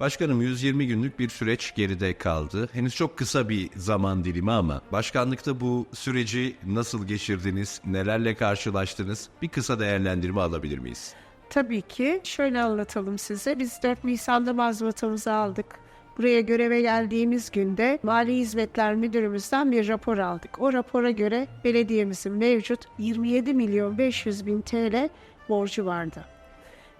Başkanım 120 günlük bir süreç geride kaldı. Henüz çok kısa bir zaman dilimi ama başkanlıkta bu süreci nasıl geçirdiniz, nelerle karşılaştınız? Bir kısa değerlendirme alabilir miyiz? Tabii ki. Şöyle anlatalım size. Biz 4 Nisan'da mazbatamızı aldık. Buraya göreve geldiğimiz günde Mali Hizmetler Müdürümüzden bir rapor aldık. O rapora göre belediyemizin mevcut 27 milyon 500 bin TL borcu vardı.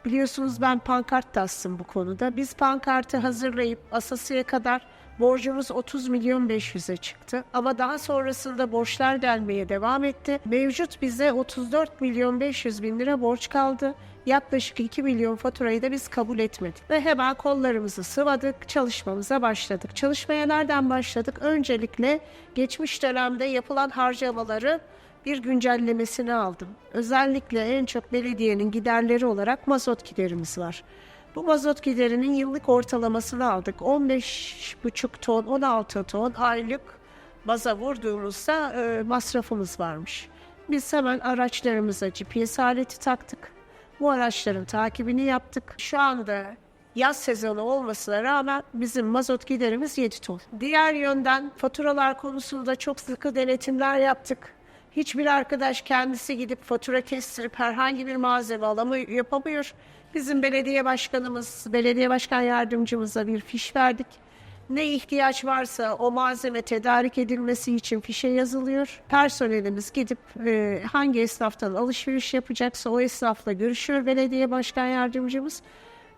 Biliyorsunuz ben pankart da astım bu konuda. Biz pankartı hazırlayıp asasıya kadar borcumuz 30 milyon 500'e çıktı. Ama daha sonrasında borçlar gelmeye devam etti. Mevcut bize 34 milyon 500 bin lira borç kaldı. Yaklaşık 2 milyon faturayı da biz kabul etmedik. Ve hemen kollarımızı sıvadık, çalışmamıza başladık. Çalışmaya nereden başladık? Öncelikle geçmiş dönemde yapılan harcamaları bir güncellemesini aldım. Özellikle en çok belediyenin giderleri olarak mazot giderimiz var. Bu mazot giderinin yıllık ortalamasını aldık. 15,5 ton, 16 ton aylık baza vurduğumuzda e, masrafımız varmış. Biz hemen araçlarımıza GPS aleti taktık. Bu araçların takibini yaptık. Şu anda yaz sezonu olmasına rağmen bizim mazot giderimiz 7 ton. Diğer yönden faturalar konusunda çok sıkı denetimler yaptık. Hiçbir arkadaş kendisi gidip fatura kestirip herhangi bir malzeme alamıyor, yapamıyor. Bizim belediye başkanımız, belediye başkan yardımcımıza bir fiş verdik. Ne ihtiyaç varsa o malzeme tedarik edilmesi için fişe yazılıyor. Personelimiz gidip e, hangi esnaftan alışveriş yapacaksa o esnafla görüşüyor belediye başkan yardımcımız.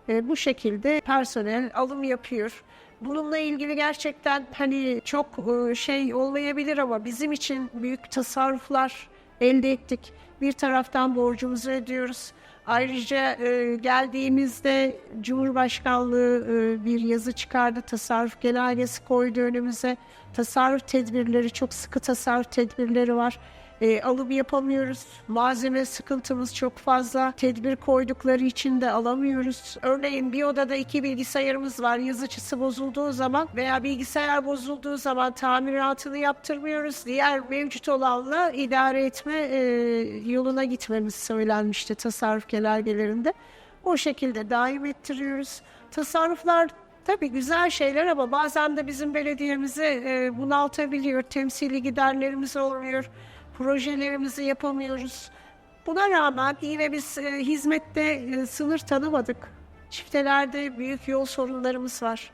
E, bu şekilde personel alım yapıyor. Bununla ilgili gerçekten hani çok e, şey olmayabilir ama bizim için büyük tasarruflar elde ettik. Bir taraftan borcumuzu ödüyoruz. Ayrıca e, geldiğimizde Cumhurbaşkanlığı e, bir yazı çıkardı. Tasarruf genelgesi koydu önümüze. Tasarruf tedbirleri, çok sıkı tasarruf tedbirleri var. E, alım yapamıyoruz. Malzeme sıkıntımız çok fazla. Tedbir koydukları için de alamıyoruz. Örneğin bir odada iki bilgisayarımız var. Yazıcısı bozulduğu zaman veya bilgisayar bozulduğu zaman tamiratını yaptırmıyoruz. Diğer mevcut olanla idare etme e, yoluna gitmemiz söylenmişti tasarruf genelgelerinde. O şekilde daim ettiriyoruz. Tasarruflar Tabii güzel şeyler ama bazen de bizim belediyemizi e, bunaltabiliyor. Temsili giderlerimiz olmuyor. Projelerimizi yapamıyoruz. Buna rağmen yine biz e, hizmette e, sınır tanımadık. Çiftelerde büyük yol sorunlarımız var.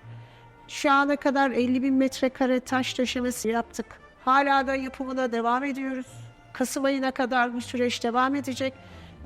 Şu ana kadar 50 bin metrekare taş döşemesi yaptık. Hala da yapımına devam ediyoruz. Kasım ayına kadar bu süreç devam edecek.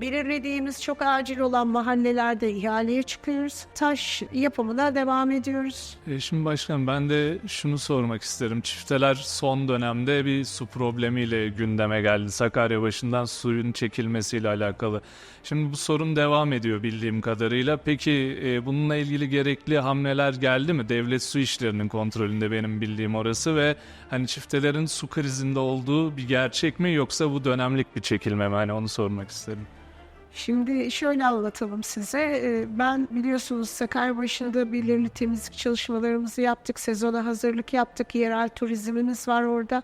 Belirlediğimiz çok acil olan mahallelerde ihaleye çıkıyoruz. Taş yapımına devam ediyoruz. E, Şimdi başkan ben de şunu sormak isterim. Çifteler son dönemde bir su problemiyle gündeme geldi. Sakarya başından suyun çekilmesiyle alakalı. Şimdi bu sorun devam ediyor bildiğim kadarıyla. Peki e, bununla ilgili gerekli hamleler geldi mi? Devlet su işlerinin kontrolünde benim bildiğim orası ve hani çiftelerin su krizinde olduğu bir gerçek mi yoksa bu dönemlik bir çekilme mi? Hani onu sormak isterim. Şimdi şöyle anlatalım size. Ee, Ben biliyorsunuz Sakaryabaşı'nda belirli temizlik çalışmalarımızı yaptık. Sezona hazırlık yaptık. Yerel turizmimiz var orada.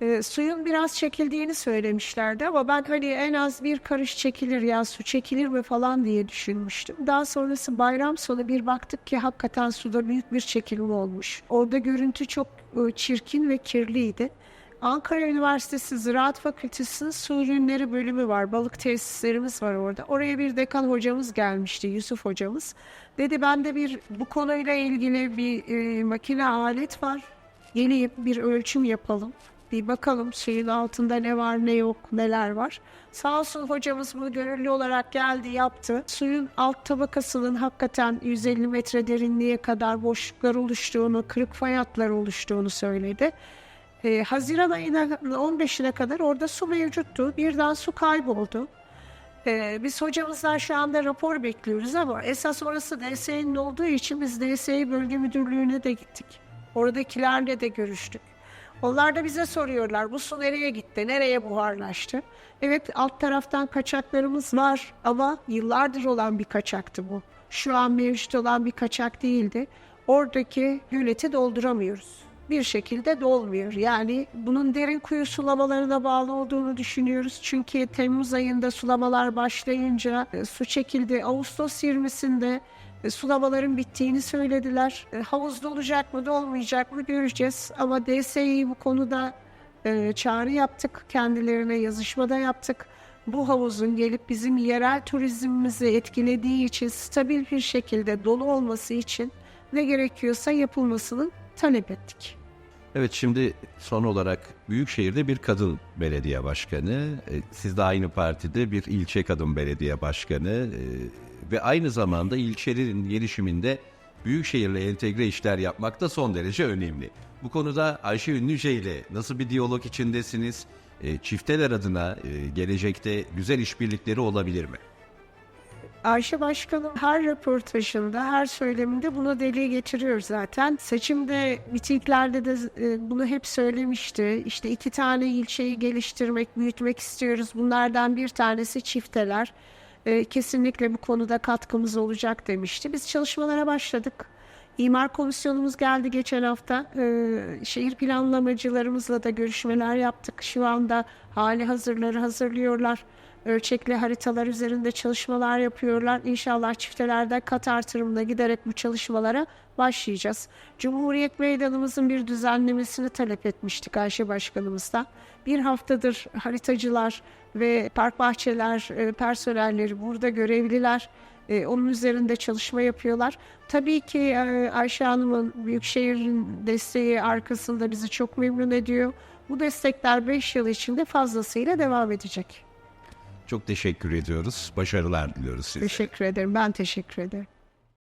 Ee, suyun biraz çekildiğini söylemişlerdi ama ben hani en az bir karış çekilir ya su çekilir mi falan diye düşünmüştüm. Daha sonrası bayram sonu bir baktık ki hakikaten suda büyük bir çekilme olmuş. Orada görüntü çok e, çirkin ve kirliydi. Ankara Üniversitesi Ziraat Fakültesi'nin su ürünleri bölümü var. Balık tesislerimiz var orada. Oraya bir dekan hocamız gelmişti, Yusuf hocamız. Dedi bende bir bu konuyla ilgili bir e, makine alet var. Geleyim bir ölçüm yapalım. Bir bakalım suyun altında ne var ne yok neler var. Sağ olsun hocamız bunu gönüllü olarak geldi yaptı. Suyun alt tabakasının hakikaten 150 metre derinliğe kadar boşluklar oluştuğunu, kırık fay oluştuğunu söyledi. Ee, Haziran ayına 15'ine kadar orada su mevcuttu. Birden su kayboldu. Ee, biz hocamızdan şu anda rapor bekliyoruz ama esas orası DSE'nin olduğu için biz DSE Bölge Müdürlüğü'ne de gittik. Oradakilerle de görüştük. Onlar da bize soruyorlar bu su nereye gitti, nereye buharlaştı? Evet alt taraftan kaçaklarımız var ama yıllardır olan bir kaçaktı bu. Şu an mevcut olan bir kaçak değildi. Oradaki göleti dolduramıyoruz bir şekilde dolmuyor. Yani bunun derin kuyu sulamalarına bağlı olduğunu düşünüyoruz. Çünkü Temmuz ayında sulamalar başlayınca e, su çekildi. Ağustos 20'sinde E, Sulamaların bittiğini söylediler. E, Havuzda olacak mı, dolmayacak mı göreceğiz. Ama DSİ bu konuda çağrı yaptık. Kendilerine yazışmada yaptık. Bu havuzun gelip bizim yerel turizmimizi etkilediği için stabil bir şekilde dolu olması için ne gerekiyorsa yapılmasını talep ettik. Evet şimdi son olarak Büyükşehir'de bir kadın belediye başkanı, e, siz de aynı partide bir ilçe kadın belediye başkanı e, ve aynı zamanda ilçelerin gelişiminde Büyükşehir'le entegre işler yapmak da son derece önemli. Bu konuda Ayşe Ünlüce ile nasıl bir diyalog içindesiniz? E, Çifteler adına gelecekte güzel işbirlikleri olabilir mi? Ayşe Başkanım her röportajında, her söyleminde bunu dile getiriyor zaten. Seçimde, mitinglerde de e, bunu hep söylemişti. İşte iki tane ilçeyi geliştirmek, büyütmek istiyoruz. Bunlardan bir tanesi çifteler. E, kesinlikle bu konuda katkımız olacak demişti. Biz çalışmalara başladık. İmar komisyonumuz geldi geçen hafta. Ee, şehir planlamacılarımızla da görüşmeler yaptık. Şu anda hali hazırları hazırlıyorlar. Ölçekli haritalar üzerinde çalışmalar yapıyorlar. İnşallah çiftelerde kat artırımına giderek bu çalışmalara başlayacağız. Cumhuriyet Meydanımızın bir düzenlemesini talep etmiştik Ayşe Başkanımızdan. Bir haftadır haritacılar ve park bahçeler e, personelleri burada görevliler. E, onun üzerinde çalışma yapıyorlar. Tabii ki e, Ayşe Hanım'ın Büyükşehir'in desteği arkasında bizi çok memnun ediyor. Bu destekler 5 yıl içinde fazlasıyla devam edecek. Çok teşekkür ediyoruz. Başarılar diliyoruz size. Teşekkür ederim. Ben teşekkür ederim.